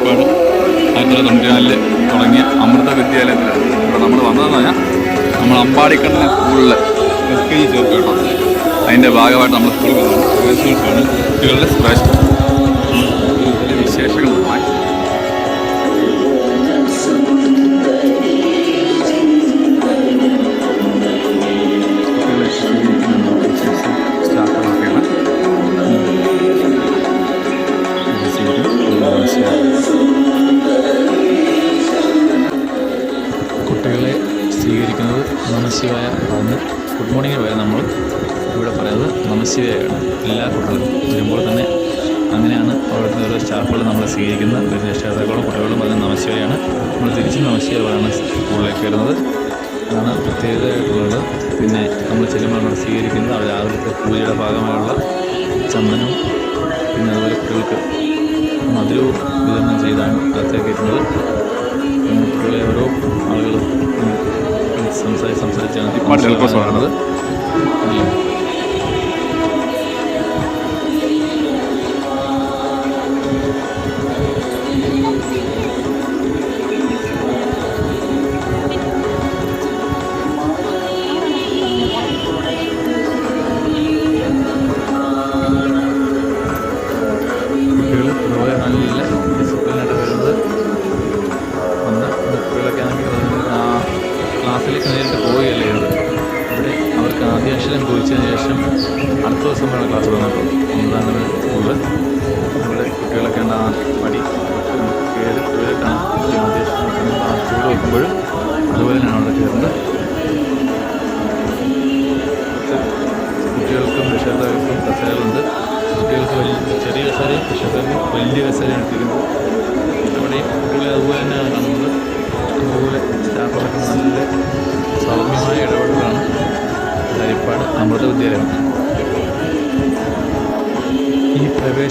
ഹരിപ്പാട് ആയിരത്തി തൊള്ളായിരത്തി തൊണ്ണൂറ്റി തുടങ്ങിയ അമൃത വിദ്യാലയത്തിലാണ്. ഇവിടെ നമ്മൾ വന്നതെന്ന് പറഞ്ഞാൽ നമ്മൾ അമ്പാടിക്കണ്ണ സ്കൂളിൽ എസ് കെ ജി കേട്ടോ. അതിന്റെ ഭാഗമായിട്ട് നമ്മൾ സ്കൂളിൽ കുട്ടികളുടെ സ്പ്ലാഷ് നമശിവയാണ് എല്ലാ കുട്ടികളും വരുമ്പോൾ തന്നെ അങ്ങനെയാണ് അവിടുത്തെ ഓരോ സ്റ്റാഫുകൾ നമ്മളെ സ്വീകരിക്കുന്നത്. ഒരു രക്ഷകർത്താക്കളും കുട്ടികളും പറയുന്നത് നമശിവയാണ്. നമ്മൾ തിരിച്ചും നമശിവയാണ് സ്കൂളിലേക്ക് വരുന്നത്. അതാണ് പ്രത്യേകതയായിട്ടുള്ളത്. പിന്നെ നമ്മൾ ചെല്ലുമ്പോൾ നമ്മൾ സ്വീകരിക്കുന്നത് അവർ ആദ്യത്തെ പൂജയുടെ ഭാഗമായുള്ള ചന്ദനവും പിന്നെ അതുപോലെ കുട്ടികൾക്ക് മധുരവും വിതരണം ചെയ്താണ് അകത്തേക്ക് എത്തുന്നത് കുട്ടികളെ ഓരോ ആളുകളും സംസാരിച്ച് സംസാരിച്ചാണ് ഈ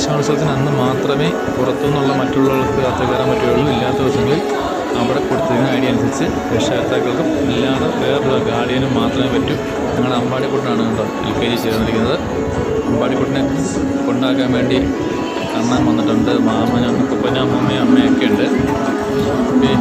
പ്രവേശനോത്സവത്തിന് അന്ന് മാത്രമേ പുറത്തുനിന്നുള്ള മറ്റുള്ളവർക്ക് യാത്ര കയറാൻ പറ്റുകയുള്ളൂ. ഇല്ലാത്ത ദിവസങ്ങളിൽ അവിടെ കൊടുത്തിരുന്ന ഡി അനുസരിച്ച് രക്ഷകർത്താക്കൾക്കും അല്ലാതെ വേറൊരു ഗാർഡിയനും മാത്രമേ പറ്റൂ. ഞങ്ങൾ അമ്പാടിക്കുട്ടനാണ് കേട്ടോ എൽ കെ ജി ചേർന്നിരിക്കുന്നത്. അമ്പാടിക്കുട്ടനെ കൊണ്ടാക്കാൻ വേണ്ടി കണ്ണാൻ വന്നിട്ടുണ്ട്. മാമനും കുപ്പനാമ്മയും അമ്മയൊക്കെ ഉണ്ട്. ഓക്കേ.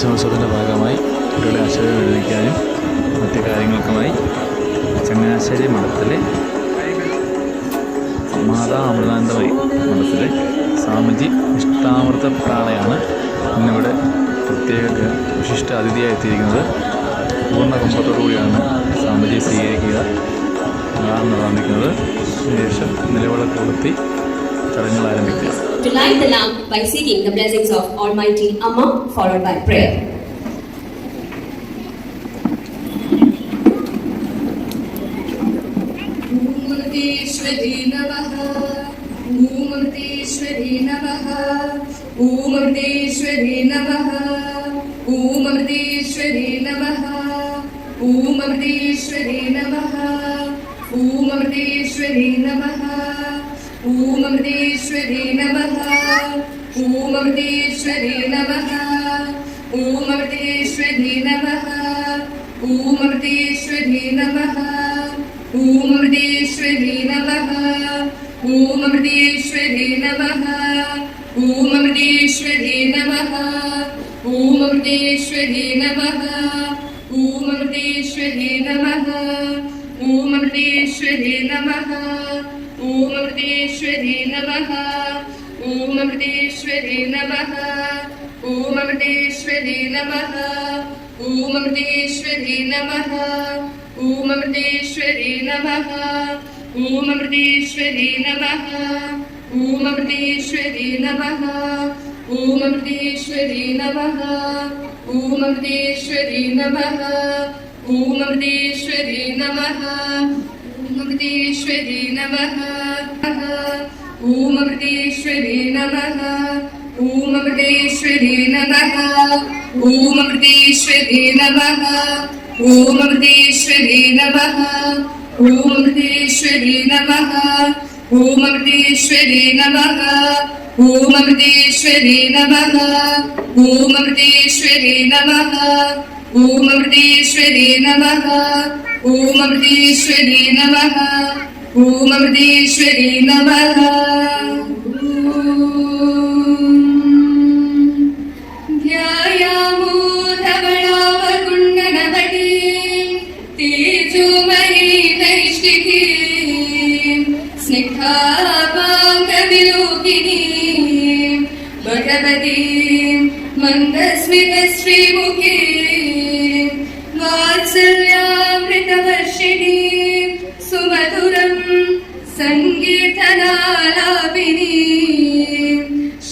പ്രവേശനോത്സവത്തിന്റെ ഭാഗമായി കുട്ടികളെ അക്ഷരം എഴുതിക്കാനും മറ്റു കാര്യങ്ങൾക്കുമായി ചങ്ങനാശ്ശേരി മഠത്തിലെ മാതാ അമൃതാനന്ദമയി മഠത്തിലെ സ്വാമിജി ഇഷ്ടാമൃത പ്രാളയാണ് ഇന്നിവിടെ പ്രത്യേക വിശിഷ്ട അതിഥിയായി എത്തിയിരിക്കുന്നത്. പൂർണ കുംഭത്തോടുകൂടിയാണ് സ്വാമിജി സ്വീകരിക്കുക അതാണ് നിർവഹിക്കുന്നത് ശേഷം നിലവിളക്ക് കൊടുത്തി ചടങ്ങുകൾ ആരംഭിക്കുക. to light the lamp by seeking the blessings of Almighty Amma, followed by prayer. ऊमृतेश्वरी नमः ऊमृतेश्वरी नमः ऊमृतेश्वरी नमः ऊमृतेश्वरी नमः ऊमृतेश्वरी नमः ॐ अमृतेश्वरे नमः ॐ अमृतेश्वरे नमः ॐ अमृतेश्वरे नमः ॐ अमृतेश्वरे नमः ॐ अमृतेश्वरे नमः ॐ अमृतेश्वरे नमः ॐ अमृतेश्वरे नमः ॐ अमृतेश्वरे नमः ॐ अमृतेश्वरे नमः ॐ अमृतेश्वरे नमः। ऊमृतेश्वरी नमः ऊमृतेश्वरी नमः ऊमृतेश्वरी नमः ऊमृतेश्वरी नमः ऊमृतेश्वरी नमः ऊमृतेश्वरी नमः ऊमृतेश्वरी नमः ऊमृतेश्वरी नमः ऊमृतेश्वरी नमः ऊमृतेश्वरी नमः ऊमृतेश्वरी नमः ऊमृतेश्वरी नमः ऊमृतेश्वरी नमः ऊमृतेश्वरी नमः ऊमृतेश्वरी नमः ऊमृतेश्वरी नमः ॐ अमृतेश्वरी नमः ॐ अमृतेश्वरी नमः ॐ अमृतेश्वरी नमः ॐ अमृतेश्वरी नमः ॐ अमृतेश्वरी नमः ॐ अमृतेश्वरी नमः ॐ अमृतेश्वरी नमः ഊമൃതീശ്വരി നമ ധ്യായാമോ ധവളാവകുണ്ടനപതി തേജോമരീ നൈഷ്ഠികി സ്നിഗ്ധാപാങ്കവിലോകിനി ഭഗവതി മന്ദസ്മിത ശ്രീമുഖി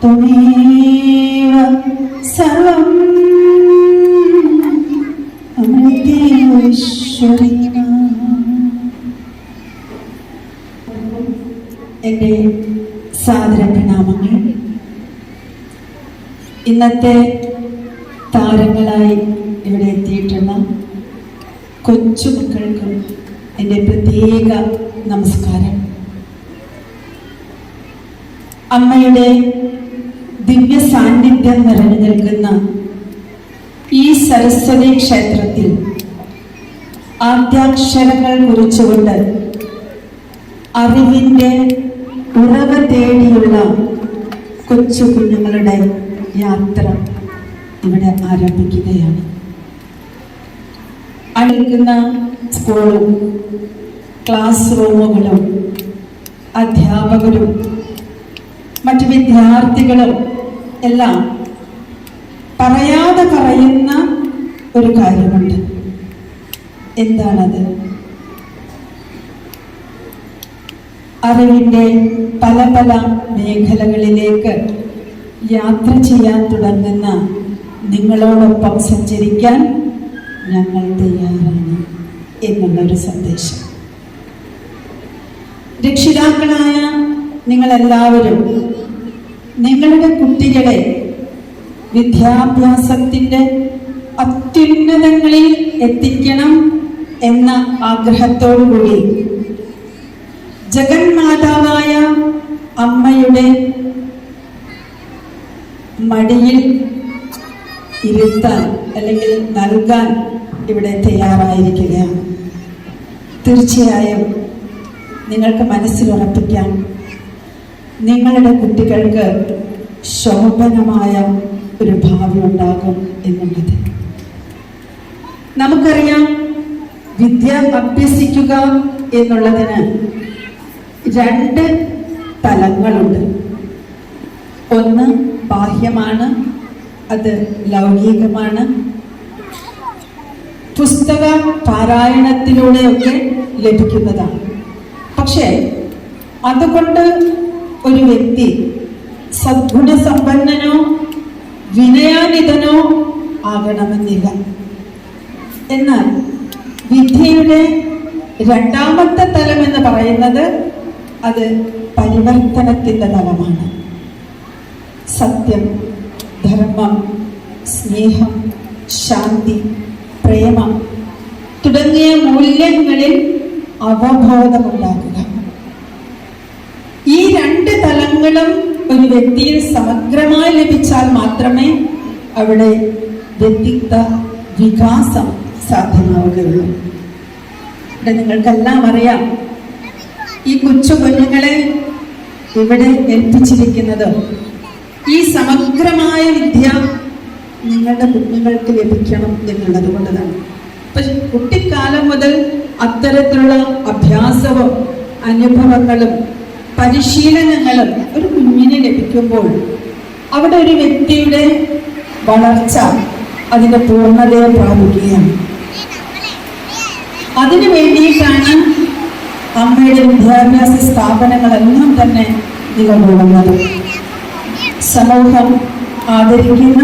त्वमेव सर्वम् അമൃതേശ്വരി എൻ്റെ സാദര പ്രണാമങ്ങൾ ഇന്നത്തെ താരങ്ങളായി ഇവിടെ എത്തിയിട്ടുള്ള കൊച്ചുമക്കൾക്കും എൻ്റെ പ്രത്യേക നമസ്കാരം അമ്മയുടെ ദിവ്യ സാന്നിധ്യം നിറഞ്ഞു നിൽക്കുന്ന ഈ സരസ്വതി ക്ഷേത്രത്തിൽ ആദ്യാക്ഷരങ്ങൾ കുറിച്ചുകൊണ്ട് അറിവിന്റെ ഉറവ തേടിയുള്ള കൊച്ചു കുഞ്ഞുങ്ങളുടെ യാത്ര ഇവിടെ ആരംഭിക്കുകയാണ്. അടുക്കുന്ന സ്കൂളും ക്ലാസ് റൂമുകളും അധ്യാപകരും മറ്റു വിദ്യാർത്ഥികളും എല്ലാം പറയാതെ പറയുന്ന ഒരു കാര്യമുണ്ട്. എന്താണത്? അറിവിന്റെ പല പല മേഖലകളിലേക്ക് യാത്ര ചെയ്യാൻ തുടങ്ങുന്ന നിങ്ങളോടൊപ്പം സഞ്ചരിക്കാൻ ഞങ്ങൾ തയ്യാറാണ് എന്നുള്ളൊരു സന്ദേശം. രക്ഷിതാക്കളായ നിങ്ങളെല്ലാവരും നിങ്ങളുടെ കുട്ടികളെ വിദ്യാഭ്യാസത്തിന്റെ അത്യുന്നതങ്ങളിൽ എത്തിക്കണം എന്ന ആഗ്രഹത്തോടുകൂടി ജഗന്മാതാവായ അമ്മയുടെ മടിയിൽ ഇരുത്താൻ അല്ലെങ്കിൽ നൽകാൻ ഇവിടെ തയ്യാറായിരിക്കുകയാണ്. തീർച്ചയായും നിങ്ങൾക്ക് മനസ്സിലുറപ്പിക്കാം. നിങ്ങളുടെ കുട്ടികൾക്ക് ശോഭനമായ ഒരു ഭാവി ഉണ്ടാകും എന്നുള്ളത്. നമുക്കറിയാം വിദ്യ അഭ്യസിക്കുക എന്നുള്ളതിന് രണ്ട് തലങ്ങളുണ്ട്. ഒന്ന് ബാഹ്യമാണ് അത് ലൗകികമാണ്. പുസ്തക പാരായണത്തിലൂടെയൊക്കെ ലഭിക്കുന്നതാണ്. പക്ഷേ അതുകൊണ്ട് ഒരു വ്യക്തി സദ്ഗുണസമ്പന്നനോ വിനയാനിതനോ ആകണമെന്നില്ല. എന്നാൽ വിദ്യയുടെ രണ്ടാമത്തെ തലം എന്ന് പറയുന്നത് അത് പരിവർത്തനത്തിന്റെ തലമാണ്. സത്യം ധർമ്മം സ്നേഹം ശാന്തി പ്രേമം തുടങ്ങിയ മൂല്യങ്ങളിൽ രണ്ട് തലങ്ങളും ഒരു വ്യക്തിയിൽ സമഗ്രമായി ലഭിച്ചാൽ മാത്രമേ അവിടെ വ്യക്തിത്വ വികാസം സാധ്യമാവുകയുള്ളൂ. ഇവിടെ നിങ്ങൾക്കെല്ലാം അറിയാം ഈ കൊച്ചു കുഞ്ഞുങ്ങളെ ഇവിടെ ഏൽപ്പിച്ചിരിക്കുന്നത്. ഈ സമഗ്രമായ വിദ്യ നിങ്ങളുടെ കുഞ്ഞുങ്ങൾക്ക് ലഭിക്കണം എന്നുള്ളത് കൊണ്ടതാണ്. അപ്പൊ കുട്ടിക്കാലം മുതൽ അത്തരത്തിലുള്ള അഭ്യാസവും അനുഭവങ്ങളും പരിശീലനങ്ങളും ഒരു കുഞ്ഞിന് ലഭിക്കുമ്പോൾ അവിടെ ഒരു വ്യക്തിയുടെ വളർച്ച അതിന്റെ പൂർണതയെ പ്രാപിക്കുകയാണ്. അതിനു വേണ്ടിയിട്ടാണ് അമ്മയുടെ വിദ്യാഭ്യാസ സ്ഥാപനങ്ങളെല്ലാം തന്നെ നിലകൊള്ളുന്നത്. സമൂഹം ആദരിക്കുന്ന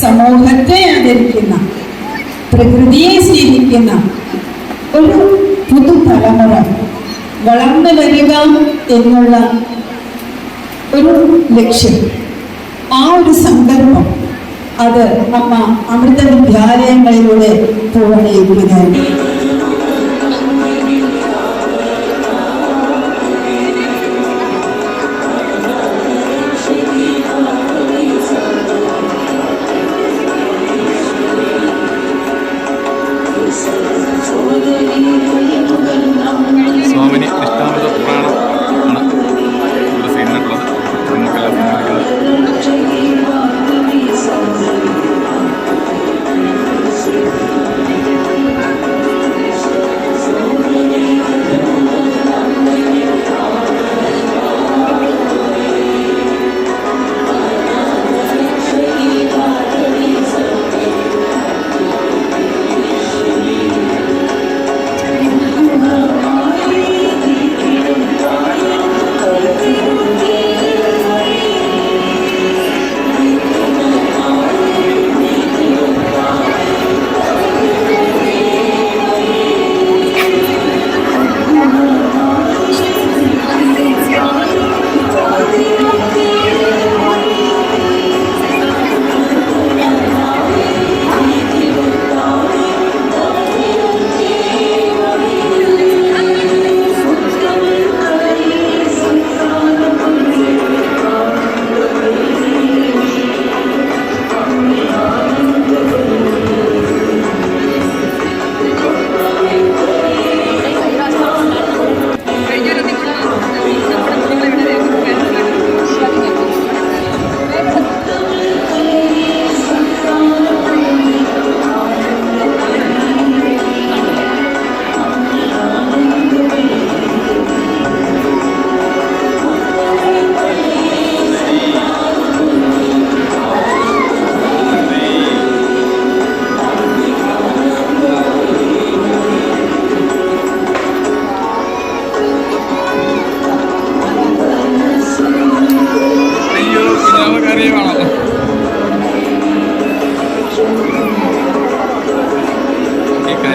സമൂഹത്തെ ആദരിക്കുന്ന പ്രകൃതിയെ സ്നേഹിക്കുന്ന ഒരു പുതുതലമുറ വളർന്നു വരിക എന്നുള്ള ഒരു ലക്ഷ്യം. ആ ഒരു സങ്കല്പം അത് അമ്മ അമൃത വിദ്യാലയങ്ങളിലൂടെ പൂർണയിക്കുകയാണ്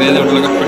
ചെറിയ ലെവലിലൊക്കെ